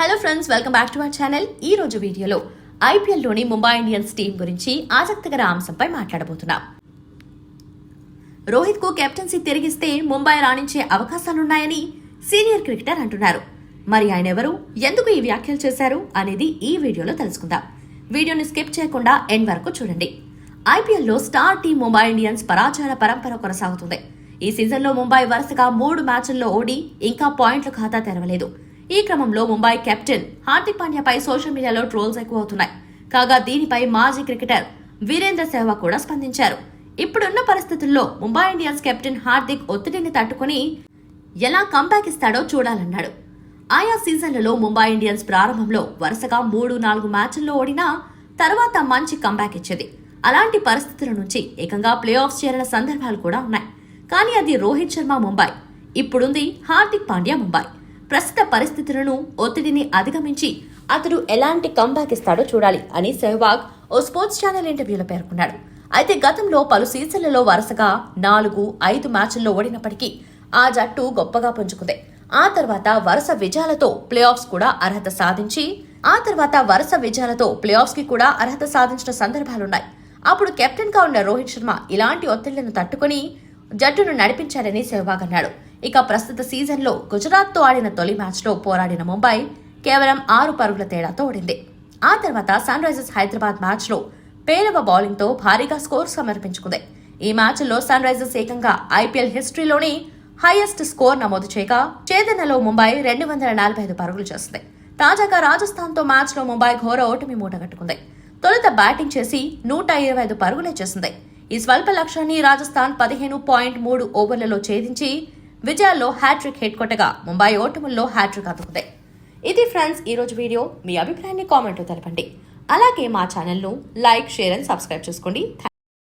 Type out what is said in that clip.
Hello friends welcome back to our channel ఈ రోజు వీడియోలో ఐపీఎల్లోని ముంబై ఇండియన్స్ టీం గురించి ఆసక్తికర అంశంపై మాట్లాడబోతున్నాం. రోహిత్కు కెప్టెన్సీ తిరిగిస్తే ముంబై రాణించే అవకాశాలున్నాయని సీనియర్ క్రికెటర్ అంటున్నారు. మరి ఆయన ఎవరు? ఎందుకు ఈ వ్యాఖ్యలు చేశారు? అనేది ఈ వీడియోలో తెలుసుకుందాం. వీడియోని స్కిప్ చేయకుండా ఎండ్ వరకు చూడండి. ఐపీఎల్లో స్టార్ టీం ముంబై ఇండియన్స్ పరాజయాల పరంపర కొనసాగుతుంది. ఈ సీజన్లో ముంబై వరుసగా మూడు మ్యాచ్ల్లో ఓడి ఇంకా పాయింట్ల ఖాతా తెరవలేదు. ఈ క్రమంలో ముంబై కెప్టెన్ హార్దిక్ పాండ్యాపై సోషల్ మీడియాలో ట్రోల్స్ ఎక్కువ అవుతున్నాయి కాగా దీనిపై మాజీ క్రికెటర్ వీరేంద్ర సెహ్వాగ్ కూడా స్పందించారు. ఇప్పుడున్న పరిస్థితుల్లో ముంబై ఇండియన్స్ కెప్టెన్ హార్దిక్ ఒత్తిడిని తట్టుకుని ఎలా కంబ్యాక్ ఇస్తాడో చూడాలన్నాడు. ఆయా సీజన్లలో ముంబై ఇండియన్స్ ప్రారంభంలో వరుసగా మూడు నాలుగు మ్యాచ్ల్లో ఓడినా తర్వాత మంచి కంబ్యాక్ ఇచ్చేది. అలాంటి పరిస్థితుల నుంచి ఏకంగా ప్లే ఆఫ్స్ చేరిన సందర్భాలు కూడా ఉన్నాయి. కానీ అది రోహిత్ శర్మ ముంబై. ఇప్పుడుంది హార్దిక్ పాండ్యా ముంబై. ప్రస్తుత పరిస్థితులను ఒత్తిడిని అధిగమించి అతడు ఎలాంటి కంబ్యాక్ ఇస్తాడో చూడాలి అని సెహ్వాగ్ ఓ స్పోర్ట్స్ ఛానల్ ఇంటర్వ్యూలో పేర్కొన్నాడు. అయితే గతంలో పలు సీజన్లలో వరుసగా నాలుగు ఐదు మ్యాచ్ల్లో ఓడినప్పటికీ ఆ జట్టు గొప్పగా పుంజుకుంది. ఆ తర్వాత వరుస విజయాలతో ప్లే ఆఫ్స్ కూడా అర్హత సాధించి ఆ తర్వాత వరుస విజయాలతో ప్లే ఆఫ్స్కి కూడా అర్హత సాధించిన సందర్భాలున్నాయి. అప్పుడు కెప్టెన్గా ఉన్న రోహిత్ శర్మ ఇలాంటి ఒత్తిళ్ళను తట్టుకుని జట్టును నడిపించాడని సెహ్వాగ్ అన్నాడు. ఇక ప్రస్తుత సీజన్లో గుజరాత్తో ఆడిన తొలి మ్యాచ్లో పోరాడిన ముంబై కేవలం ఆరు పరుగుల తేడాతో ఓడింది. ఆ తర్వాత సన్ రైజర్స్ హైదరాబాద్ మ్యాచ్లో పేలవ బౌలింగ్తో భారీగా స్కోర్ సమర్పించుకుంది. ఈ మ్యాచ్లో సన్ రైజర్స్ ఏకంగా ఐపీఎల్ హిస్టరీలోని హైయెస్ట్ స్కోర్ నమోదు చేయగా చేదనలో ముంబై రెండు వందల నలభై ఐదు పరుగులు చేసింది. తాజాగా రాజస్థాన్తో మ్యాచ్లో ముంబై ఘోర ఓటమి మూటగట్టుకుంది. తొలుత బ్యాటింగ్ చేసి నూట ఇరవై ఐదు పరుగులే చేసింది. ఈ స్వల్ప లక్ష్యాన్ని రాజస్థాన్ పదిహేను పాయింట్ మూడు ఓవర్లలో ఛేదించి విజయాల్లో హ్యాట్రిక్ హిట్ కొట్టగా ముంబై ఓటముల్లో హ్యాట్రిక్ అతుకుతాయి ఇది ఫ్రెండ్స్ ఈరోజు వీడియో. మీ అభిప్రాయాన్ని కామెంట్లో తెలపండి. అలాగే మా ఛానల్ను లైక్ షేర్ అండ్ సబ్స్క్రైబ్ చేసుకోండి.